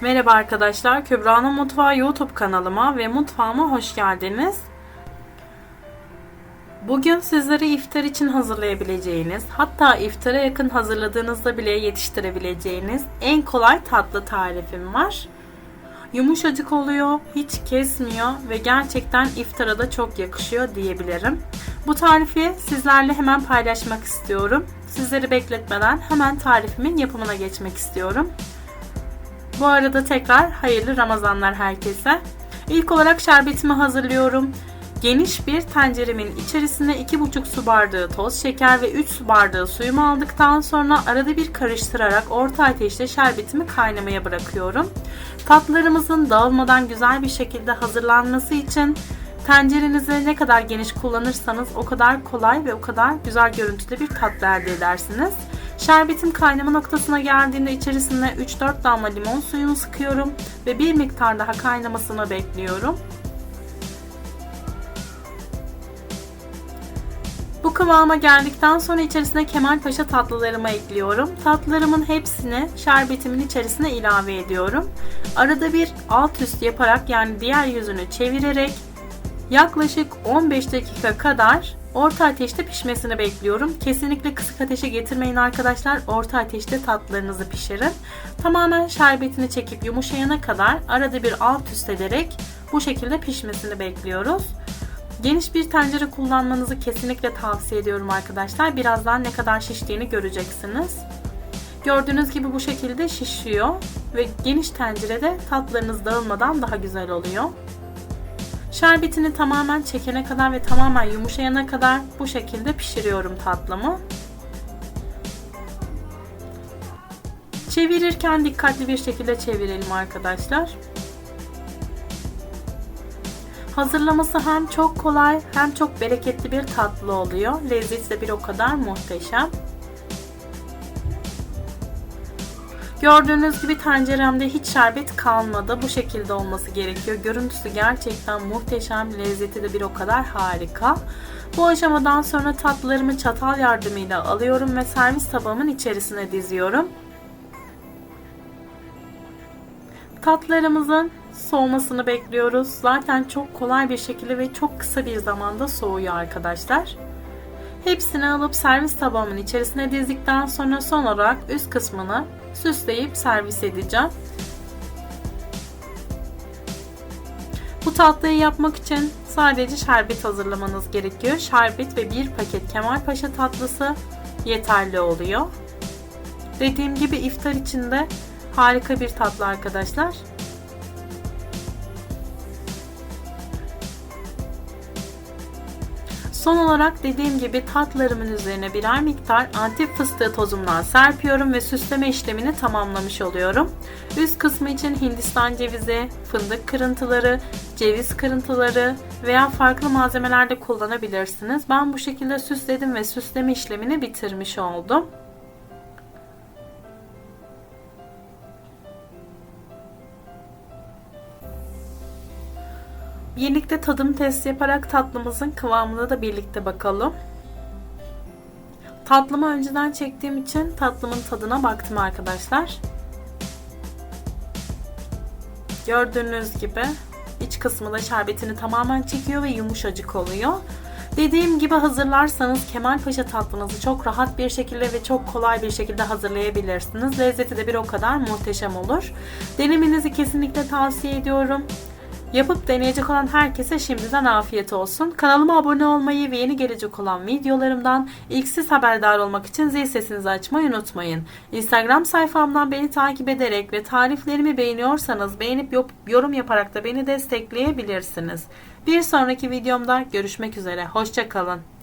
Merhaba arkadaşlar, Kübra'nın Mutfağı YouTube kanalıma ve mutfağıma hoş geldiniz. Bugün sizlere iftar için hazırlayabileceğiniz, hatta iftara yakın hazırladığınızda bile yetiştirebileceğiniz en kolay tatlı tarifim var. Yumuşacık oluyor, hiç kesmiyor ve gerçekten iftara da çok yakışıyor diyebilirim. Bu tarifi sizlerle hemen paylaşmak istiyorum. Sizleri bekletmeden hemen tarifimin yapımına geçmek istiyorum. Bu arada tekrar hayırlı Ramazanlar herkese. İlk olarak şerbetimi hazırlıyorum. Geniş bir tenceremin içerisine 2,5 su bardağı toz şeker ve 3 su bardağı suyumu aldıktan sonra arada bir karıştırarak orta ateşte şerbetimi kaynamaya bırakıyorum. Tatlılarımızın dağılmadan güzel bir şekilde hazırlanması için tencerenizi ne kadar geniş kullanırsanız o kadar kolay ve o kadar güzel görüntüde bir tatlı elde edersiniz. Şerbetim kaynama noktasına geldiğinde içerisine 3-4 damla limon suyunu sıkıyorum ve bir miktar daha kaynamasını bekliyorum. Bu kıvama geldikten sonra içerisine Kemalpaşa tatlılarımı ekliyorum. Tatlılarımın hepsini şerbetimin içerisine ilave ediyorum. Arada bir alt üst yaparak yani diğer yüzünü çevirerek yaklaşık 15 dakika kadar orta ateşte pişmesini bekliyorum. Kesinlikle kısık ateşe getirmeyin arkadaşlar. Orta ateşte tatlılarınızı pişirin. Tamamen şerbetini çekip yumuşayana kadar arada bir alt üst ederek bu şekilde pişmesini bekliyoruz. Geniş bir tencere kullanmanızı kesinlikle tavsiye ediyorum arkadaşlar. Birazdan ne kadar şiştiğini göreceksiniz. Gördüğünüz gibi bu şekilde şişiyor ve geniş tencerede tatlarınız dağılmadan daha güzel oluyor. Şerbetini tamamen çekene kadar ve tamamen yumuşayana kadar bu şekilde pişiriyorum tatlımı. Çevirirken dikkatli bir şekilde çevirelim arkadaşlar. Hazırlaması hem çok kolay hem çok bereketli bir tatlı oluyor. Lezzeti de bir o kadar muhteşem. Gördüğünüz gibi tenceremde hiç şerbet kalmadı. Bu şekilde olması gerekiyor. Görüntüsü gerçekten muhteşem. Lezzeti de bir o kadar harika. Bu aşamadan sonra tatlılarımı çatal yardımıyla alıyorum ve servis tabağımın içerisine diziyorum. Tatlılarımızın soğumasını bekliyoruz. Zaten çok kolay bir şekilde ve çok kısa bir zamanda soğuyor arkadaşlar. Hepsini alıp servis tabağımın içerisine dizdikten sonra son olarak üst kısmını süsleyip servis edeceğim. Bu tatlıyı yapmak için sadece şerbet hazırlamanız gerekiyor. Şerbet ve bir paket Kemalpaşa tatlısı yeterli oluyor. Dediğim gibi iftar içinde harika bir tatlı arkadaşlar. Son olarak dediğim gibi tatlarımın üzerine birer miktar antif fıstığı tozumdan serpiyorum ve süsleme işlemini tamamlamış oluyorum. Üst kısmı için hindistan cevizi, fındık kırıntıları, ceviz kırıntıları veya farklı malzemeler de kullanabilirsiniz. Ben bu şekilde süsledim ve süsleme işlemini bitirmiş oldum. Birlikte tadım testi yaparak tatlımızın kıvamına da birlikte bakalım. Tatlımı önceden çektiğim için tatlımın tadına baktım arkadaşlar. Gördüğünüz gibi iç kısmı da şerbetini tamamen çekiyor ve yumuşacık oluyor. Dediğim gibi hazırlarsanız Kemalpaşa tatlınızı çok rahat bir şekilde ve çok kolay bir şekilde hazırlayabilirsiniz. Lezzeti de bir o kadar muhteşem olur. Denemenizi kesinlikle tavsiye ediyorum. Yapıp deneyecek olan herkese şimdiden afiyet olsun. Kanalıma abone olmayı ve yeni gelecek olan videolarımdan ilk siz haberdar olmak için zil sesinizi açmayı unutmayın. Instagram sayfamdan beni takip ederek ve tariflerimi beğeniyorsanız beğenip yorum yaparak da beni destekleyebilirsiniz. Bir sonraki videomda görüşmek üzere. Hoşçakalın.